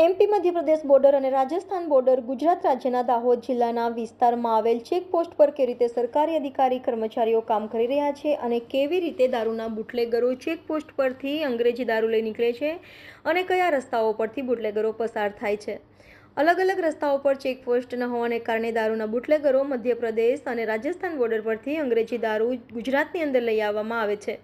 MP Madhya Pradesh border અને Rajasthan border Gujarat રાજ્યના દાહોદ જિલ્લાના વિસ્તારમાં આવેલ ચેકપોસ્ટ પર કેવી રીતે સરકારી અધિકારી, કર્મચારીઓ કામ કરી રહ્યા છે અને કેવી રીતે દારૂના બુટલેગરો ચેકપોસ્ટ પરથી અંગ્રેજી દારૂ લઈ નીકળે છે અને કયા રસ્તાઓ પરથી બુટલેગરો પસાર થાય છે? અલગ અલગ રસ્તાઓ પર ચેકપોસ્ટ ન હોવાને કારણે દારૂના બુટલેગરો મધ્યપ્રદેશ અને રાજસ્થાન બોર્ડર પરથી અંગ્રેજી દારૂ ગુજરાતની અંદર લઈ આવવામાં આવે છે.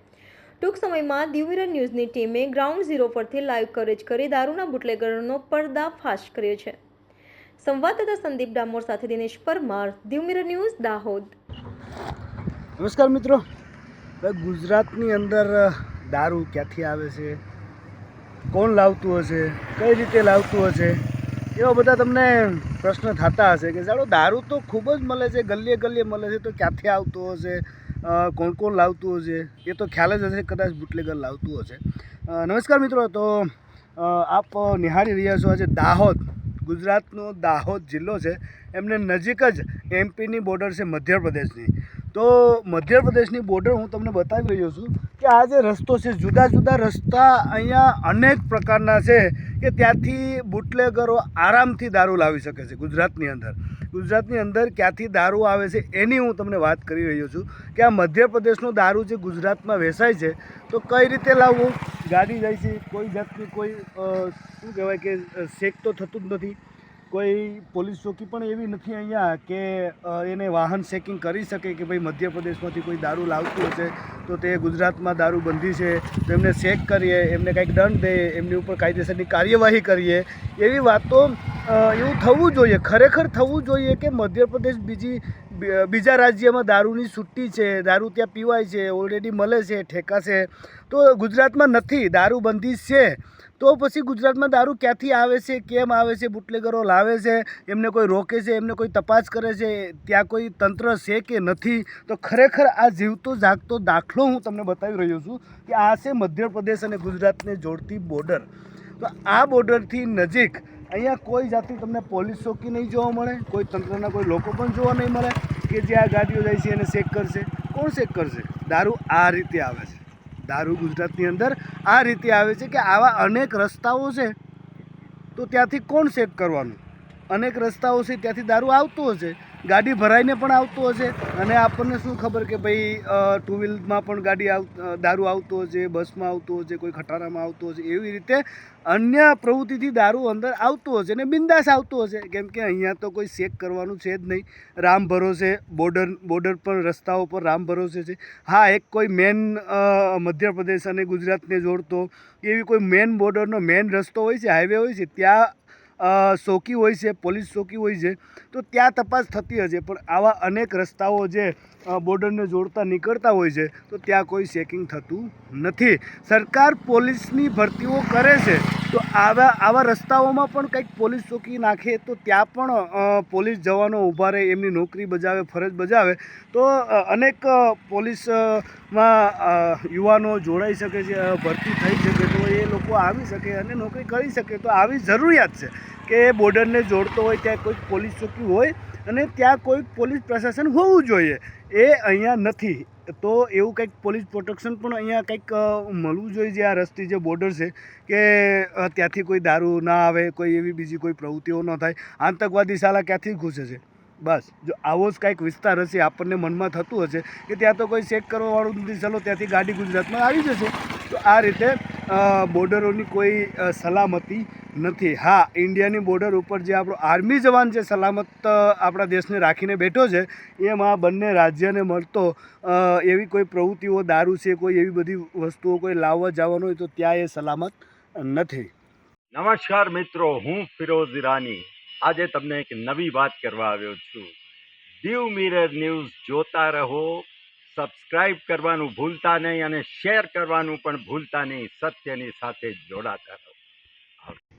ટૂંક સમયમાં દિવમિરર ન્યૂઝની ટીમે ગ્રાઉન્ડ ઝીરો પરથી લાઈવ કવરેજ કરી દારૂના બુટલેગરનો પર્દાફાશ કર્યો છે. સંવાદદાતા સંદીપ ડામોર સાથે દિનેશ પરમાર દિવમિરર ન્યૂઝ, દાહોદ. નમસ્કાર મિત્રો. ગુજરાતની અંદર દારૂ ક્યાંથી આવે છે? કોણ લાવતું હશે? કઈ રીતે લાવતું હશે? એવા બધા તમને પ્રશ્ન થતા હશે કે ચાલો દારૂ તો ખૂબ જ મળે છે, ગલીએ ગલીએ મળે છે, તો ક્યાંથી આવતું હશે? કોણ કોણ લાવતું હશે? એ તો ખ્યાલ જ હશે, કદાચ બુટલેગર લાવતું હશે. નમસ્કાર મિત્રો, તો આપ નિહાળી રહ્યા છો આજે દાહોદ, ગુજરાતનો દાહોદ જિલ્લો છે. એમને નજીક જ એમપીની બોર્ડર છે મધ્યપ્રદેશની. તો મધ્યપ્રદેશની બોર્ડર હું તમને બતાવી રહ્યો છું કે આ જે રસ્તો છે, જુદા જુદા રસ્તા અહીંયા અનેક પ્રકારના છે કે ત્યાંથી બુટલેગરો આરામથી દારૂ લાવી શકે છે ગુજરાતની અંદર. ગુજરાતની અંદર ક્યાંથી દારૂ આવે છે એની હું તમને વાત કરી રહ્યો છું કે આ મધ્યપ્રદેશનો દારૂ જે ગુજરાતમાં વેચાય છે, તો કઈ રીતે લાવવું? ગાડી જાય છે, કોઈ જાતની કોઈ શું કહેવાય કે શેક તો થતું જ નથી. કોઈ પોલીસ ચોકી પણ એવી નથી અહીંયા કે એને વાહન ચેકિંગ કરી શકે કે ભાઈ મધ્યપ્રદેશમાંથી કોઈ દારૂ લાવતું હશે તો તે ગુજરાતમાં દારૂ બંધી છે, તો એમને ચેક કરીએ, એમને કંઈક દંડ દે, એમની ઉપર કાયદેસરની કાર્યવાહી કરીએ. એવી વાતો એવું થવું જોઈએ. ખરેખર થવું જોઈએ કે મધ્યપ્રદેશ બીજી બીજા રાજ્યમાં દારૂની છુટ્ટી છે, દારૂ ત્યાં પીવાય છે ઓલરેડી મળે છે ઠેકા છે તો ગુજરાતમાં નથી દારૂ બંધી છે. તો પછી ગુજરાતમાં દારૂ ક્યાંથી આવે છે, કેમ આવે છે, બુટલેગરો લાવે છે, એમને કોઈ રોકે છે, એમને કોઈ તપાસ કરે છે, ત્યાં કોઈ તંત્ર છે કે નથી? તો ખરેખર આ જીવતો જાગતો દાખલો હું તમને બતાવી રહ્યો છું કે આ છે મધ્યપ્રદેશ અને ગુજરાતને જોડતી બોર્ડર તો આ બોર્ડરથી નજીક અહીંયા કોઈ જાતની તમને પોલીસ ચોકી નહીં જોવા મળે, કોઈ તંત્રના કોઈ લોકો પણ જોવા નહીં મળે કે જે આ ગાડીઓ જાય છે એને ચેક કરશે. કોણ ચેક કરશે? દારૂ આ રીતે આવે છે. દારૂ ગુજરાતની અંદર આ રીતે આવે છે કે આવા અનેક રસ્તાઓ છે, તો ત્યાંથી કોણ ચેક કરવાનું? અનેક રસ્તાઓ છે, ત્યાંથી દારૂ આવતો હશે. ગાડી ભરાઈને પણ આવતો હશે. અને આપણને શું ખબર કે ભાઈ ટુ વ્હીલમાં પણ ગાડી આવ દારૂ આવતો હશે, બસમાં આવતો હશે, કોઈ ખટારામાં આવતો હશે, એવી રીતે અન્ય પ્રવૃત્તિથી દારૂ અંદર આવતો હશે ને બિંદાસ આવતો હશે. કેમ કે અહીંયા તો કોઈ ચેક કરવાનું છે જ નહીં. રામ ભરોસે બોર્ડર બોર્ડર પર, રસ્તાઓ પર રામ ભરોસે છે. હા, એક કોઈ મેન મધ્યપ્રદેશ અને ગુજરાતને જોડતો, એવી કોઈ મેન બોર્ડરનો મેન રસ્તો હોય છે હાઈવે હોય છે, ત્યાં ચોકી હોય છે, પોલીસ ચોકી હોય છે, તો ત્યાં તપાસ થતી હશે. પણ આવા અનેક રસ્તાઓ જે બોર્ડરને જોડતા નીકળતા હોય છે, તો ત્યાં કોઈ ચેકિંગ થતું નથી. સરકાર પોલીસની ભરતીઓ કરે છે. તો આવા આવા રસ્તાઓમાં પણ કંઈક પોલીસ ચોકી નાખે તો ત્યાં પણ પોલીસ જવાનો ઊભા રહે એમની નોકરી બજાવે ફરજ બજાવે. તો અનેક અ, પોલીસ અ, માં અ, યુવાનો જોડાઈ શકે છે ભરતી થઈ શકે તો એ લોકો આવી શકે અને નોકરી કરી શકે. તો આવી જરૂરિયાત છે કે બોર્ડરને જોડતો હોય ત્યાં કોઈક પોલીસ ચોકી હોય અને ત્યાં કોઈક પોલીસ પ્રશાસન હોવું જોઈએ. એ અહીંયા નથી. તો એવું કંઈક પોલીસ પ્રોટેક્શન પણ અહીંયા કંઈક મળવું જોઈએ જે આ રસ્તી જે બોર્ડર છે કે ત્યાંથી કોઈ દારૂ ના આવે, કોઈ એવી બીજી કોઈ પ્રવૃત્તિઓ ન થાય. આતંકવાદી શાળા ક્યાંથી ઘૂસે છે? બસ. જો આવો જ કાંઈક વિસ્તાર હશે, આપણને મનમાં થતું હશે કે ત્યાં તો કોઈ ચેક કરવાવાળું નથી, ચાલો ત્યાંથી ગાડી ગુજરાતમાં આવી જશે. તો આ રીતે બોર્ડરોની કોઈ સલામતી નથી. હા, ઇન્ડિયાની બોર્ડર ઉપર જે આપણો આર્મી જવાન જે સલામત આપણા દેશને રાખીને બેઠો છે, એમાં બંને રાજ્યને મળતો એવી કોઈ પ્રવૃત્તિઓ, દારૂ છે, કોઈ એવી બધી વસ્તુઓ કોઈ લાવવા જવાનું હોય તો ત્યાં એ સલામત નથી. નમસ્કાર મિત્રો, હું ફિરોઝ ઈરાની. આજે તમને એક નવી વાત કરવા આવ્યો છું. દીવ મિરર ન્યૂઝ જોતા રહો સબસ્ક્રાઈબ કરવાનું ભૂલતા નહીં અને શેર કરવાનું પણ ભૂલતા નહીં, સત્યની સાથે જોડાતા રહો.